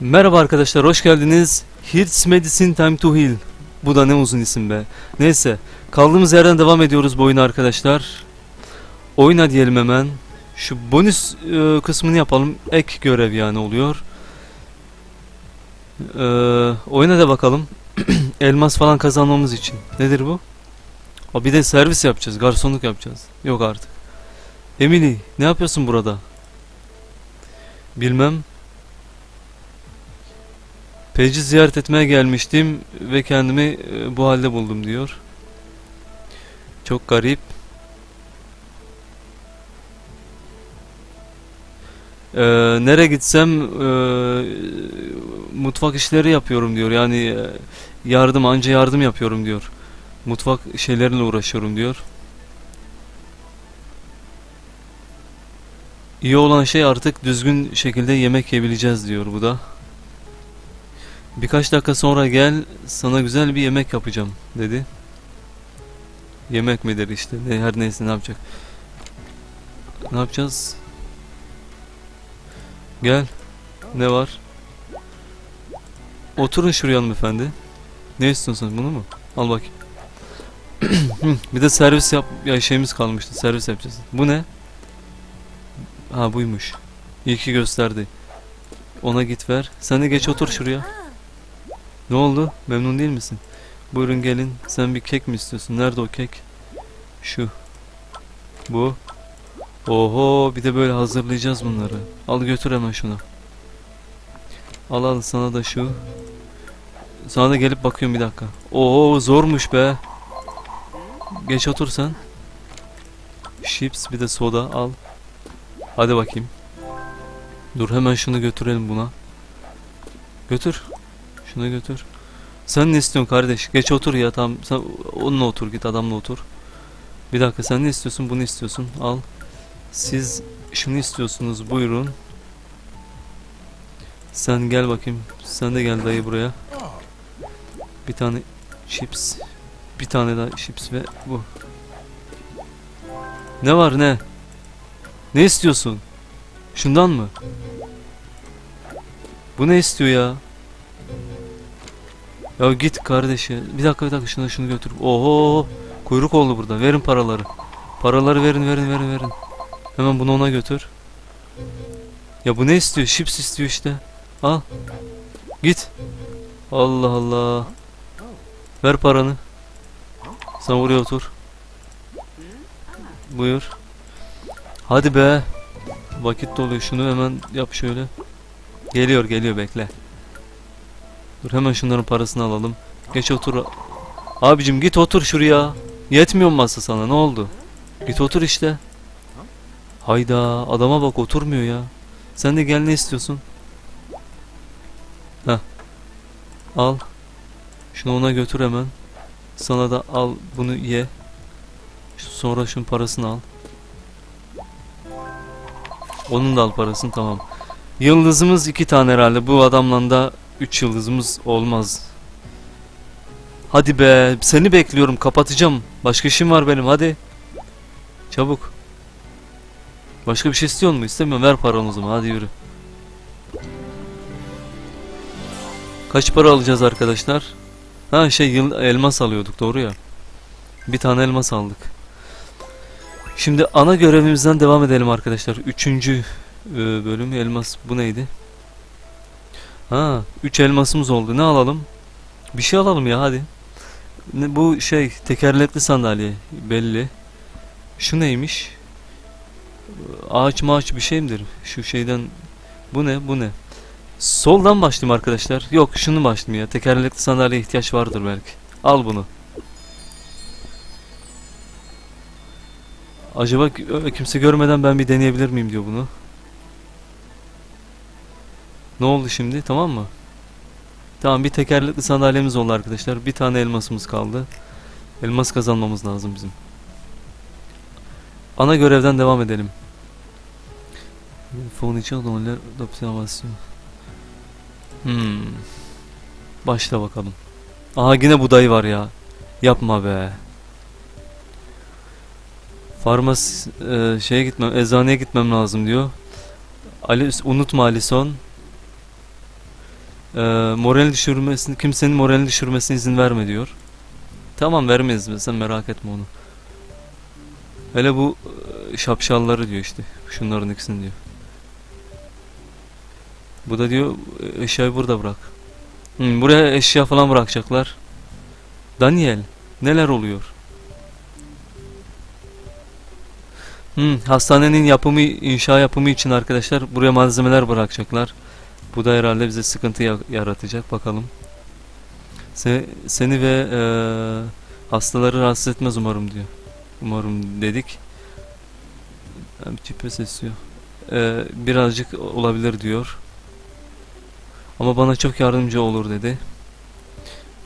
Merhaba arkadaşlar, hoş geldiniz. Here's Medicine Time to Heal. Bu da ne uzun isim be. Neyse, kaldığımız yerden devam ediyoruz bu oyuna arkadaşlar. Oyna diyelim hemen. Şu bonus e, kısmını yapalım. Ek görev yani oluyor. E, oyuna da bakalım. Elmas falan kazanmamız için. Nedir bu? Aa, bir de servis yapacağız, garsonluk yapacağız. Yok artık. Emily, ne yapıyorsun burada? Bilmem. Page'i ziyaret etmeye gelmiştim ve kendimi e, bu halde buldum diyor. Çok garip. Ee, nereye gitsem e, mutfak işleri yapıyorum diyor. Yani e, yardım anca yardım yapıyorum diyor. Mutfak şeyleriyle uğraşıyorum diyor. İyi olan şey artık düzgün şekilde yemek yiyebileceğiz diyor bu da. Birkaç dakika sonra gel sana güzel bir yemek yapacağım dedi. Yemek midir işte ne, her neyse ne yapacak. Ne yapacağız? Gel. Ne var? Oturun şuraya hanımefendi. Ne istiyorsun bunu mu? Al bakayım. bir de servis yap ya şeyimiz kalmıştı. Servis yapacağız. Bu ne? Ha buymuş. İyi ki gösterdi. Ona git ver. Sen de geç otur şuraya. Ne oldu? Memnun değil misin? Buyurun gelin. Sen bir kek mi istiyorsun? Nerede o kek? Şu. Bu. Oho bir de böyle hazırlayacağız bunları. Al götür hemen şunu. Al al sana da şu. Sana da gelip bakıyorum bir dakika. Oo zormuş be. Geç otur sen. Chips bir de soda al. Hadi bakayım. Dur hemen şunu götürelim buna. Götür. Şunu götür. Sen ne istiyorsun kardeş? Geç otur ya tamam. Sen onunla otur git adamla otur. Bir dakika sen ne istiyorsun? Bunu istiyorsun. Al. Siz şunu istiyorsunuz. Buyurun. Sen gel bakayım. Sen de gel dayı buraya. Bir tane chips. Bir tane daha chips ve bu. Ne var ne? Ne istiyorsun? Şundan mı? Bu ne istiyor ya? Ya git kardeşi. Bir dakika bir dakika şunu şunu götür. Oho kuyruk oldu burada. Verin paraları. Paraları verin verin verin verin. Hemen bunu ona götür. Ya bu ne istiyor? Chips istiyor işte. Al. Git. Allah Allah. Ver paranı. Sen buraya otur. Buyur. Hadi be. Vakit doluyor. Şunu hemen yap şöyle. Geliyor geliyor bekle. Dur hemen şunların parasını alalım. Geç otur. Abicim git otur şuraya. Yetmiyor mu masa sana ne oldu? Git otur işte. Hayda adama bak oturmuyor ya. Sen de gel ne istiyorsun? Heh. Al. Şunu ona götür hemen. Sana da al bunu ye. Sonra şunun parasını al. Onun da al parasını tamam. Yıldızımız iki tane herhalde. Bu adamla da üç yıldızımız olmaz. Hadi be seni bekliyorum kapatacağım. Başka işim var benim hadi. Çabuk. Başka bir şey istiyor mu? İstemiyorum ver paranı o zaman hadi yürü. Kaç para alacağız arkadaşlar? Ha şey yıl, elmas alıyorduk doğru ya. Bir tane elmas aldık. Şimdi ana görevimizden devam edelim arkadaşlar. Üçüncü e, bölüm elmas bu neydi? Ha, 3 elmasımız oldu. Ne alalım? Bir şey alalım ya hadi. Ne, bu şey tekerlekli sandalye belli. Şu neymiş? Ağaç maaç bir şey midir? Şu şeyden bu ne? Bu ne? Soldan başlayayım arkadaşlar. Yok şunu başlayayım ya. Tekerlekli sandalyeye ihtiyaç vardır belki. Al bunu. Acaba ki- kimse görmeden ben bir deneyebilir miyim diyor bunu. Ne oldu şimdi tamam mı? Tamam bir tekerlekli sandalyemiz oldu arkadaşlar. Bir tane elmasımız kaldı. Elmas kazanmamız lazım bizim. Ana görevden devam edelim. Fon için olanlar opsiyon Hmm. Başla bakalım. Aha yine budayı var ya. Yapma be. Farmas e, şeye gitmem, eczaneye gitmem lazım diyor. Ali unutma Alison. Ee, moral düşürmesini, kimsenin moralini düşürmesine izin verme diyor. Tamam vermeyiz sen merak etme onu. Hele bu e, şapşalları diyor işte. Şunların ikisini diyor. Bu da diyor e, eşyayı burada bırak. Hmm, buraya eşya falan bırakacaklar. Daniel neler oluyor? Hmm, hastanenin yapımı, inşa yapımı için arkadaşlar buraya malzemeler bırakacaklar. Bu da herhalde bize sıkıntı ya- yaratacak. Bakalım. Se- seni ve eee, hastaları rahatsız etmez umarım diyor. Umarım dedik. Peu c'est sûr. Eee, birazcık olabilir diyor. Ama bana çok yardımcı olur dedi.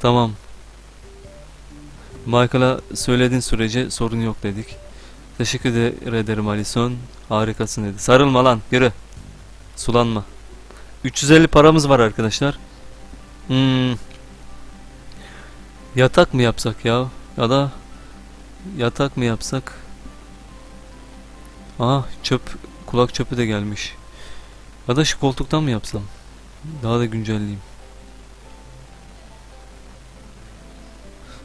Tamam. Michael'a söylediğin sürece sorun yok dedik. Teşekkür de- ederim Alison. Harikasın dedi. Sarılma lan yürü. Sulanma. 350 paramız var arkadaşlar. Hmm. Yatak mı yapsak ya? Ya da yatak mı yapsak? Aa çöp kulak çöpü de gelmiş. Ya da şu koltuktan mı yapsam? Daha da güncelleyeyim.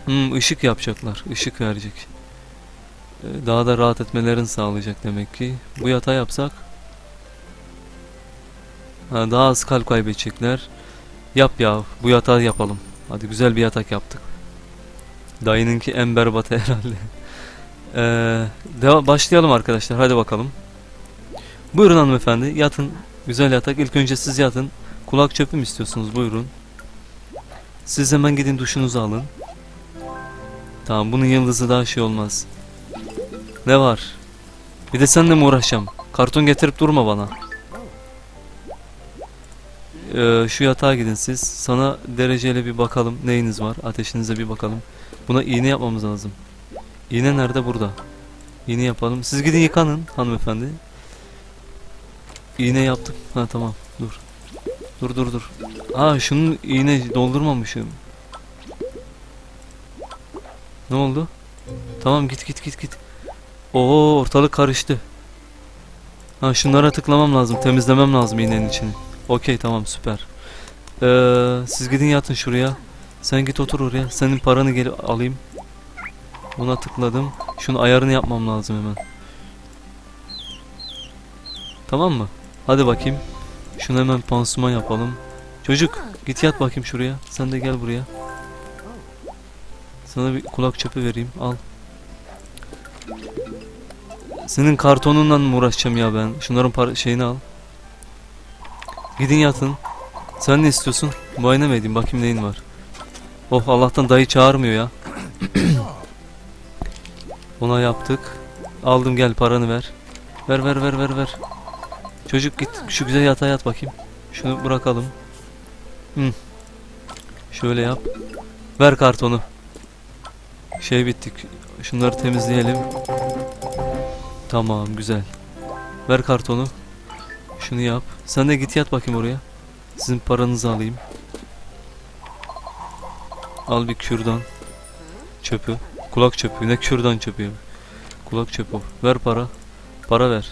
Hmm, ışık yapacaklar. Işık verecek. Ee, Daha da rahat etmelerini sağlayacak demek ki. Bu yatağı yapsak ha, daha az kalp kaybedecekler. Yap ya. Bu yatağı yapalım. Hadi güzel bir yatak yaptık. Dayınınki en berbat herhalde. Ee, deva- başlayalım arkadaşlar. Hadi bakalım. Buyurun hanımefendi. Yatın. Güzel yatak. İlk önce siz yatın. Kulak çöpü mü istiyorsunuz? Buyurun. Siz hemen gidin duşunuzu alın. Tamam bunun yıldızı daha şey olmaz. Ne var? Bir de seninle mi uğraşacağım? Karton getirip durma bana. Ee, şu yatağa gidin siz. Sana dereceyle bir bakalım. Neyiniz var? Ateşinize bir bakalım. Buna iğne yapmamız lazım. İğne nerede? Burada. İğne yapalım. Siz gidin yıkanın hanımefendi. İğne yaptım. Ha tamam. Dur. Dur dur dur. Aa şunun iğne doldurmamışım. Ne oldu? Tamam git git git git. Oo ortalık karıştı. Ha şunlara tıklamam lazım. Temizlemem lazım iğnenin içini. Okey tamam süper. Ee, siz gidin yatın şuraya. Sen git otur oraya. Senin paranı geri alayım. Ona tıkladım. Şunun ayarını yapmam lazım hemen. Tamam mı? Hadi bakayım. Şunu hemen pansuman yapalım. Çocuk git yat bakayım şuraya. Sen de gel buraya. Sana bir kulak çöpü vereyim. Al. Senin kartonunla mı uğraşacağım ya ben? Şunların şeyini al. Gidin yatın. Sen ne istiyorsun? Muayene mi edeyim? Bakayım neyin var. Oh Allah'tan dayı çağırmıyor ya. Ona yaptık. Aldım gel paranı ver. Ver ver ver ver ver. Çocuk git şu güzel yatağa yat bakayım. Şunu bırakalım. Hı. Şöyle yap. Ver kartonu. Şey bittik. Şunları temizleyelim. Tamam güzel. Ver kartonu. Şunu yap. Sen de git yat bakayım oraya. Sizin paranızı alayım. Al bir kürdan. Çöpü. Kulak çöpü. Ne kürdan çöpü. Kulak çöpü. Ver para. Para ver.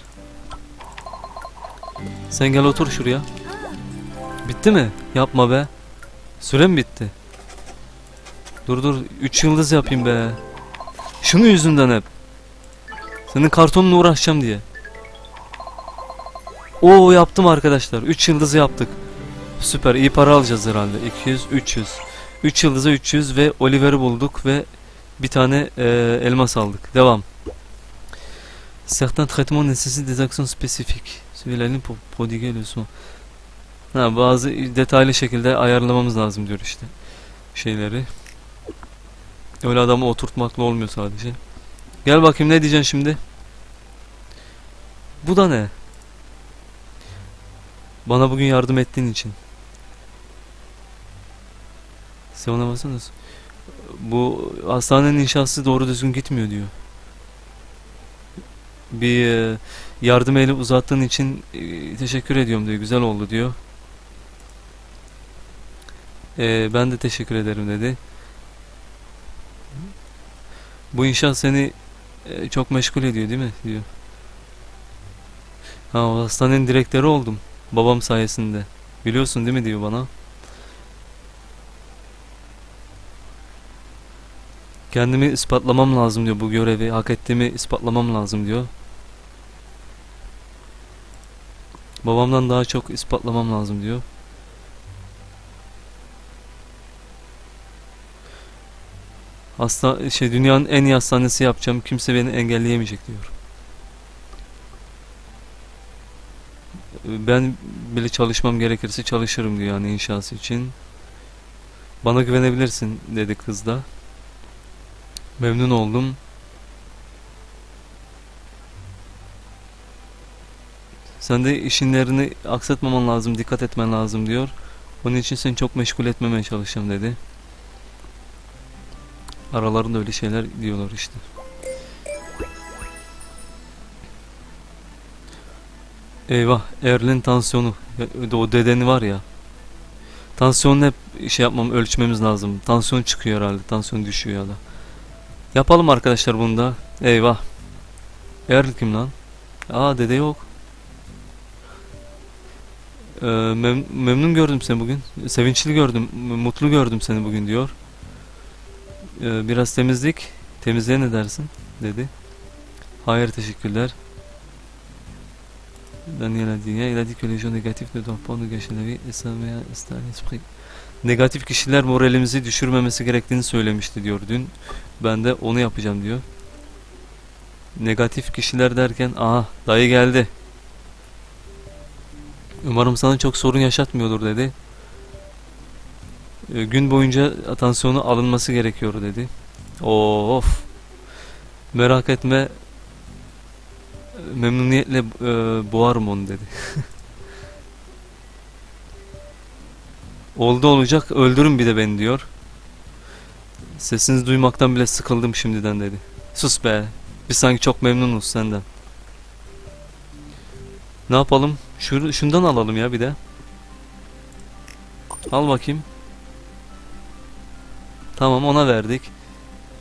Sen gel otur şuraya. Bitti mi? Yapma be. Sürem bitti. Dur dur. 3 yıldız yapayım be. Şunun yüzünden hep. Senin kartonla uğraşacağım diye. Oo yaptım arkadaşlar. 3 yıldızı yaptık. Süper iyi para alacağız herhalde. 200 300. 3 yıldıza 300 ve Oliver'i bulduk ve bir tane e, elmas aldık. Devam. Certains traitements nécessitent des actions spécifiques. Pour prodiguer le soin. Ha, bazı detaylı şekilde ayarlamamız lazım diyor işte. Şeyleri. Öyle adamı oturtmakla olmuyor sadece. Gel bakayım ne diyeceksin şimdi? Bu da ne? Bana bugün yardım ettiğin için. Sen ona baksanız. Bu hastanenin inşası doğru düzgün gitmiyor diyor. Bir e, yardım eli uzattığın için e, teşekkür ediyorum diyor. Güzel oldu diyor. E, ben de teşekkür ederim dedi. Bu inşaat seni e, çok meşgul ediyor değil mi? diyor. Ha hastanenin direktörü oldum. Babam sayesinde. Biliyorsun değil mi diyor bana. Kendimi ispatlamam lazım diyor bu görevi. Hak ettiğimi ispatlamam lazım diyor. Babamdan daha çok ispatlamam lazım diyor. Hasta şey dünyanın en iyi hastanesi yapacağım. Kimse beni engelleyemeyecek diyor. Ben bile çalışmam gerekirse çalışırım diyor yani inşası için. Bana güvenebilirsin dedi kız da. Memnun oldum. Sen de işinlerini aksatmaman lazım, dikkat etmen lazım diyor. Onun için seni çok meşgul etmemeye çalışacağım dedi. Aralarında öyle şeyler diyorlar işte. Eyvah, Erlin tansiyonu. O dedeni var ya. Tansiyonu hep şey yapmam, ölçmemiz lazım. Tansiyon çıkıyor herhalde, tansiyon düşüyor ya da. Yapalım arkadaşlar bunu da. Eyvah. Erl kim lan? Aa dede yok. Ee, mem- memnun gördüm seni bugün. Sevinçli gördüm, mutlu gördüm seni bugün diyor. Ee, biraz temizlik. Temizliğe ne dersin? dedi. Hayır teşekkürler. Daniel a dit, il a dit que les gens négatifs ne doivent pas nous gâcher la vie et ça met à l'esprit. Negatif kişiler moralimizi düşürmemesi gerektiğini söylemişti diyor dün. Ben de onu yapacağım diyor. Negatif kişiler derken aha dayı geldi. Umarım sana çok sorun yaşatmıyordur dedi. E, Gün boyunca tansiyonu alınması gerekiyor dedi. Of. Merak etme. Memnuniyetle e, boğarım onu dedi. Oldu olacak öldürün bir de beni diyor. Sesinizi duymaktan bile sıkıldım şimdiden dedi. Sus be. Biz sanki çok memnunuz senden. Ne yapalım? Şu, şundan alalım ya bir de. Al bakayım. Tamam ona verdik.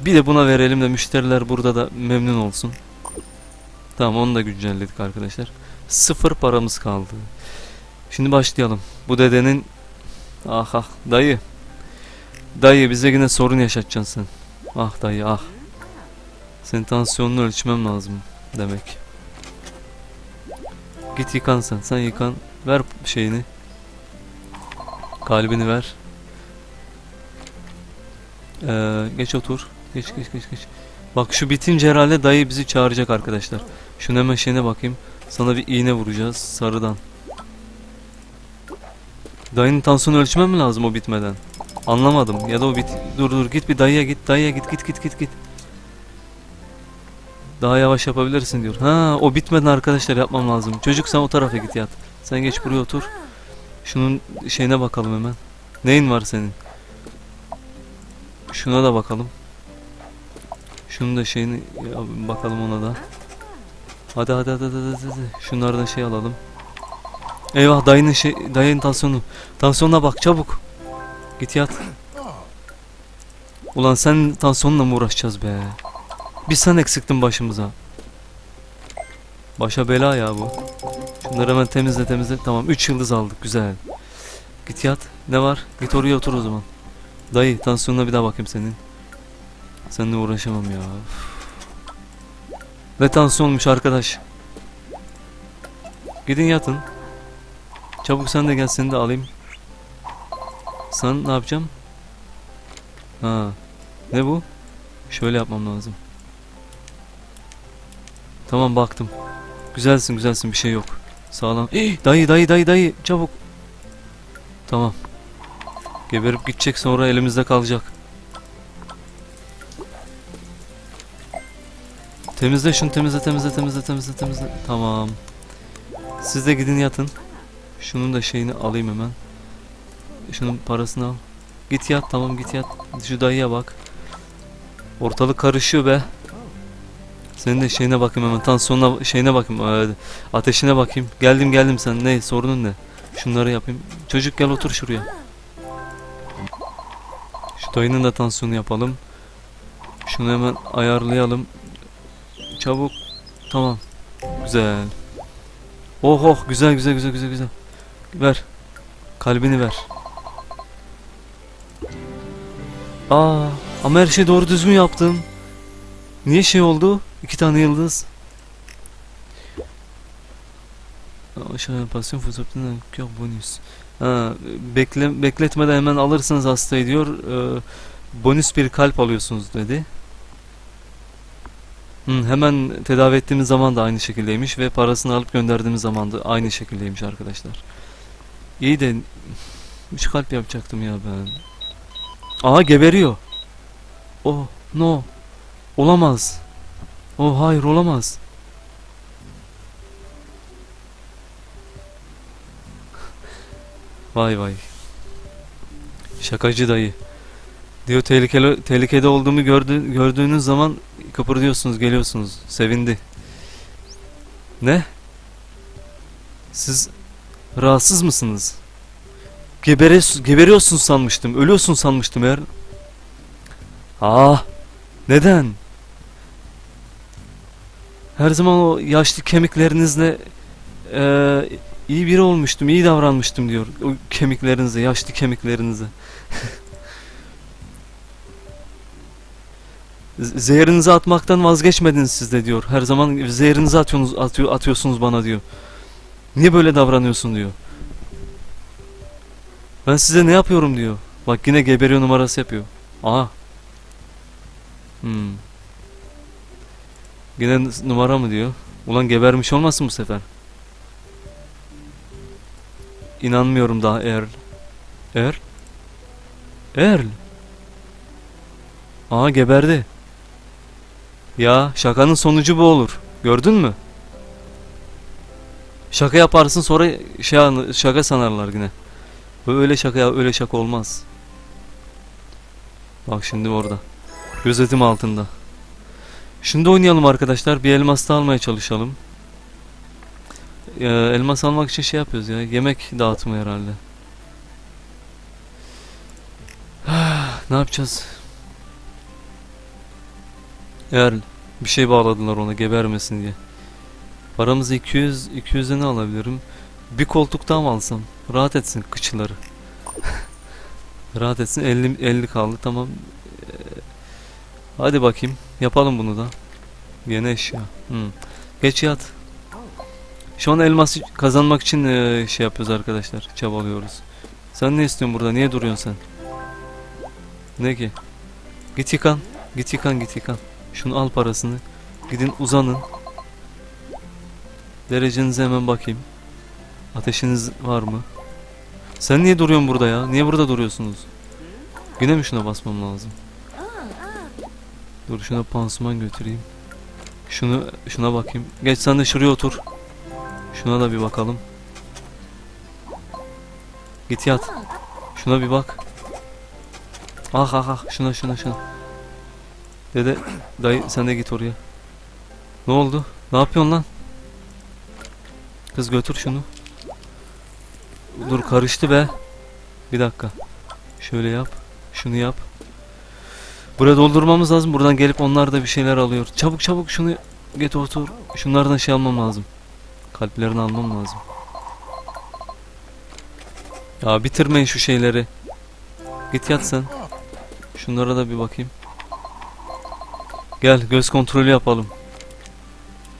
Bir de buna verelim de müşteriler burada da memnun olsun. Tamam onu da güncelledik arkadaşlar. Sıfır paramız kaldı. Şimdi başlayalım. Bu dedenin Ah ah dayı. Dayı bize yine sorun yaşatacaksın sen. Ah dayı ah. Senin tansiyonunu ölçmem lazım demek. Git yıkan sen. Sen yıkan. Ver şeyini. Kalbini ver. Ee, geç otur. Geç geç geç geç. Bak şu bitince herhalde dayı bizi çağıracak arkadaşlar. Şunu hemen şeyine bakayım. Sana bir iğne vuracağız sarıdan. Dayının tansiyonu ölçmem mi lazım o bitmeden? Anlamadım. Ya da o bit... Dur dur git bir dayıya git dayıya git git git git git. Daha yavaş yapabilirsin diyor. Ha o bitmeden arkadaşlar yapmam lazım. Çocuk sen o tarafa git yat. Sen geç buraya otur. Şunun şeyine bakalım hemen. Neyin var senin? Şuna da bakalım. Şunun da şeyini bakalım ona da. Hadi hadi hadi hadi hadi. Şunlardan şey alalım. Eyvah dayının şey dayının tansiyonu. Tansiyonuna bak çabuk. Git yat. Ulan sen tansiyonla mı uğraşacağız be? Bir sen eksiktin başımıza. Başa bela ya bu. Şunları hemen temizle temizle. Tamam 3 yıldız aldık güzel. Git yat. Ne var? Git oraya otur o zaman. Dayı tansiyonuna bir daha bakayım senin. Seninle uğraşamam ya. Üf. Ne tansiyonmuş arkadaş. Gidin yatın. Çabuk sen de gel seni de alayım. Sen ne yapacağım? Ha. Ne bu? Şöyle yapmam lazım. Tamam baktım. Güzelsin güzelsin bir şey yok. Sağlam. Hey, dayı dayı dayı dayı çabuk. Tamam. Geberip gidecek sonra elimizde kalacak. Temizle şunu temizle temizle temizle temizle temizle. Tamam. Siz de gidin yatın. Şunun da şeyini alayım hemen. Şunun parasını al. Git yat tamam git yat. Şu dayıya bak. Ortalık karışıyor be. Senin de şeyine bakayım hemen. Tansiyonuna şeyine bakayım. Ee, ateşine bakayım. Geldim geldim sen. Ne sorunun ne? Şunları yapayım. Çocuk gel otur şuraya. Şu dayının da tansiyonu yapalım. Şunu hemen ayarlayalım. Çabuk. Tamam. Güzel. Oh oh güzel güzel güzel güzel güzel. Ver. Kalbini ver. Aa Ama her şeyi doğru düzgün yaptım. Niye şey oldu? İki tane yıldız. Aşağı pasyon fırsatından yok bonus. Ha, bekle, bekletmeden hemen alırsınız hastayı diyor. Ee, bonus bir kalp alıyorsunuz dedi. Hemen tedavi ettiğimiz zaman da aynı şekildeymiş ve parasını alıp gönderdiğimiz zaman da aynı şekildeymiş arkadaşlar. İyi de 3 kalp yapacaktım ya ben. Aha geberiyor. Oh no. Olamaz. Oh hayır olamaz. Vay vay. Şakacı dayı. Diyor tehlikeli tehlikede olduğumu gördü, gördüğünüz zaman kıpırdıyorsunuz, geliyorsunuz. Sevindi. Ne? Siz rahatsız mısınız? Gebere, geberiyorsun sanmıştım. Ölüyorsun sanmıştım eğer. Ah! Neden? Her zaman o yaşlı kemiklerinizle eee, iyi biri olmuştum, iyi davranmıştım diyor. O kemiklerinize, yaşlı kemiklerinize. Zehrinizi atmaktan vazgeçmediniz siz de diyor. Her zaman zehrinizi atıyorsunuz, atıyor, atıyorsunuz bana diyor. Niye böyle davranıyorsun diyor. Ben size ne yapıyorum diyor. Bak yine geberiyor numarası yapıyor. Aha. Hmm. Yine numara mı diyor. Ulan gebermiş olmasın bu sefer. İnanmıyorum daha Earl. Earl? Earl. Aa geberdi. Ya şakanın sonucu bu olur. Gördün mü? Şaka yaparsın sonra şey şaka sanarlar yine. Öyle şaka öyle şaka olmaz. Bak şimdi orada. Gözetim altında. Şimdi oynayalım arkadaşlar. Bir elmas da almaya çalışalım. Ee, elmas almak için şey yapıyoruz ya. Yemek dağıtımı herhalde. ne yapacağız? Eğer bir şey bağladılar ona gebermesin diye. Paramızı 200 200'e ne alabilirim? Bir koltuk daha mı alsam? Rahat etsin kıçları. Rahat etsin 50 50 kaldı tamam. Ee, hadi bakayım yapalım bunu da. Yeni eşya. Hmm. Geç yat. Şu an elması kazanmak için e, şey yapıyoruz arkadaşlar. Çabalıyoruz. Sen ne istiyorsun burada? Niye duruyorsun sen? Ne ki? Git yıkan. Git yıkan git yıkan. Şunu al parasını. Gidin uzanın. Derecenize hemen bakayım. Ateşiniz var mı? Sen niye duruyorsun burada ya? Niye burada duruyorsunuz? Yine mi şuna basmam lazım? Dur şuna pansuman götüreyim. Şunu şuna bakayım. Geç sen de şuraya otur. Şuna da bir bakalım. Git yat. Şuna bir bak. Ah ah ah şuna şuna şuna. Dede dayı sen de git oraya. Ne oldu? Ne yapıyorsun lan? Kız götür şunu. Dur karıştı be. Bir dakika. Şöyle yap. Şunu yap. Buraya doldurmamız lazım. Buradan gelip onlar da bir şeyler alıyor. Çabuk çabuk şunu get otur. Şunlardan şey almam lazım. Kalplerini almam lazım. Ya bitirmeyin şu şeyleri. Git yat sen. Şunlara da bir bakayım. Gel göz kontrolü yapalım.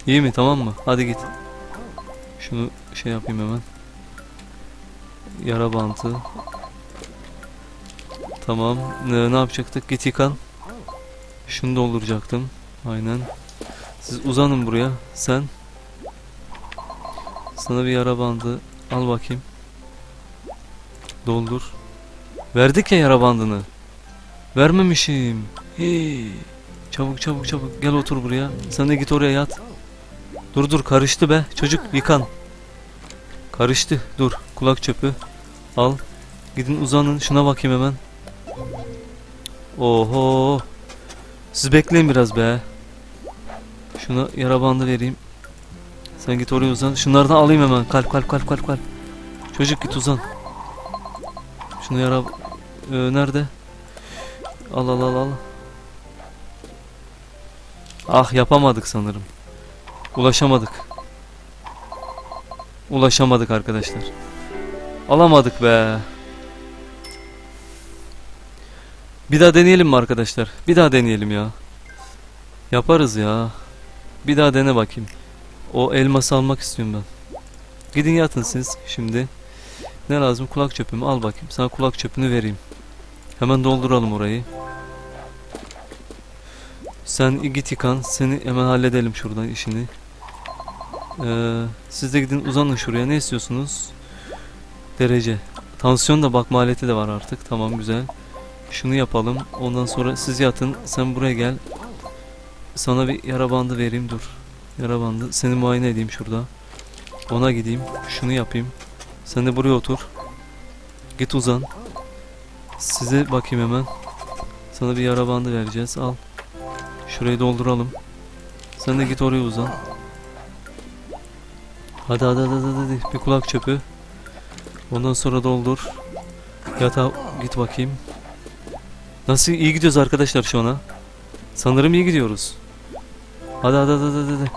İyi mi tamam mı? Hadi git. Şunu şey yapayım hemen. Yara bantı. Tamam. Ne, ne yapacaktık? Git yıkan. Şunu dolduracaktım. Aynen. Siz uzanın buraya. Sen. Sana bir yara bandı. Al bakayım. Doldur. Verdik ya yara bandını. Vermemişim. Hey. Çabuk çabuk çabuk. Gel otur buraya. Sen de git oraya yat. Dur dur karıştı be. Çocuk yıkan. Karıştı. Dur. Kulak çöpü. Al. Gidin uzanın. Şuna bakayım hemen. Oho. Siz bekleyin biraz be. Şuna yara bandı vereyim. Sen git oraya uzan. Şunlardan alayım hemen. Kalp kalp kalp kalp kalp. Çocuk git uzan. Şunu yara... Ee, nerede? Al al al al. Ah yapamadık sanırım. Ulaşamadık. Ulaşamadık arkadaşlar. Alamadık be. Bir daha deneyelim mi arkadaşlar? Bir daha deneyelim ya. Yaparız ya. Bir daha dene bakayım. O elması almak istiyorum ben. Gidin yatın siz şimdi. Ne lazım? Kulak çöpümü al bakayım. Sana kulak çöpünü vereyim. Hemen dolduralım orayı. Sen git yıkan. Seni hemen halledelim şuradan işini. Ee, siz de gidin uzanın şuraya. Ne istiyorsunuz? Derece. Tansiyon da bakma aleti de var artık. Tamam güzel. Şunu yapalım. Ondan sonra siz yatın. Sen buraya gel. Sana bir yara bandı vereyim dur. Yara bandı. Seni muayene edeyim şurada. Ona gideyim. Şunu yapayım. Sen de buraya otur. Git uzan. Size bakayım hemen. Sana bir yara bandı vereceğiz. Al. Şurayı dolduralım. Sen de git oraya uzan. Hadi hadi hadi hadi, hadi. Bir kulak çöpü. Ondan sonra doldur. Yatağa git bakayım. Nasıl iyi gidiyoruz arkadaşlar şu ana? Sanırım iyi gidiyoruz. Hadi hadi hadi hadi hadi.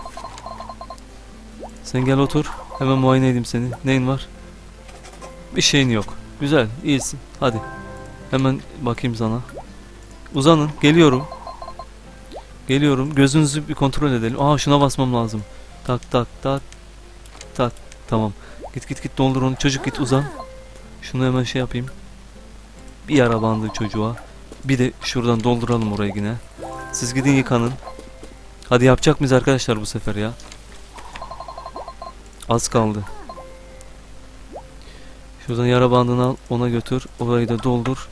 Sen gel otur. Hemen muayene edeyim seni. Neyin var? Bir şeyin yok. Güzel, iyisin. Hadi. Hemen bakayım sana. Uzanın. Geliyorum. Geliyorum. Gözünüzü bir kontrol edelim. Aa şuna basmam lazım. Tak tak tak. Tak. Tamam. Git git git doldur onu. Çocuk git uzan. Şunu hemen şey yapayım. Bir yara bandı çocuğa. Bir de şuradan dolduralım orayı yine. Siz gidin yıkanın. Hadi yapacak mıyız arkadaşlar bu sefer ya? Az kaldı. Şuradan yara bandını al, ona götür. Orayı da doldur.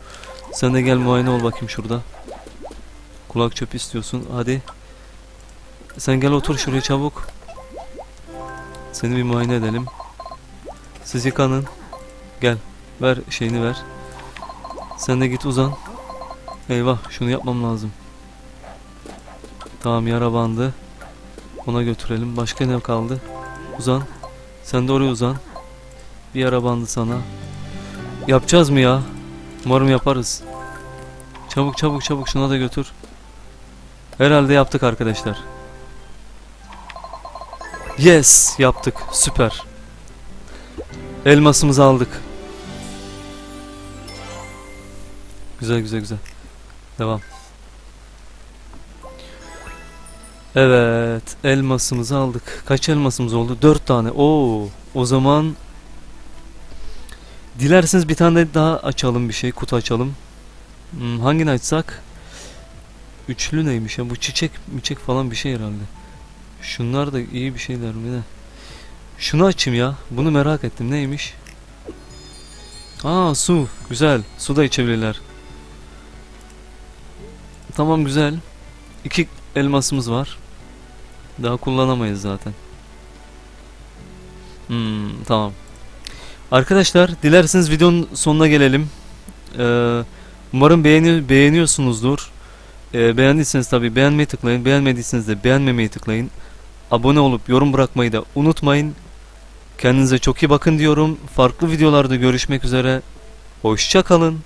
Sen de gel muayene ol bakayım şurada. Kulak çöp istiyorsun. Hadi. Sen gel otur şuraya çabuk. Seni bir muayene edelim. Siz yıkanın. Gel. Ver şeyini ver. Sen de git uzan. Eyvah şunu yapmam lazım. Tamam yara bandı. Ona götürelim. Başka ne kaldı? Uzan. Sen de oraya uzan. Bir yara bandı sana. Yapacağız mı ya? Umarım yaparız. Çabuk çabuk çabuk şuna da götür. Herhalde yaptık arkadaşlar. Yes yaptık. Süper. Elmasımızı aldık. Güzel güzel güzel. Devam. Evet, elmasımızı aldık. Kaç elmasımız oldu? Dört tane. Oo, o zaman dilerseniz bir tane daha açalım bir şey, kutu açalım. Hmm, hangini açsak? Üçlü neymiş ya? Bu çiçek, miçek falan bir şey herhalde. Şunlar da iyi bir şeyler mi ne? Şunu açayım ya. Bunu merak ettim. Neymiş? Aa su. Güzel. Su da içebilirler. Tamam güzel. İki elmasımız var. Daha kullanamayız zaten. Hmm, tamam. Arkadaşlar dilerseniz videonun sonuna gelelim. Ee, umarım beğeni beğeniyorsunuzdur. Ee, beğendiyseniz tabi beğenmeyi tıklayın. Beğenmediyseniz de beğenmemeyi tıklayın. Abone olup yorum bırakmayı da unutmayın. Kendinize çok iyi bakın diyorum. Farklı videolarda görüşmek üzere. Hoşça kalın.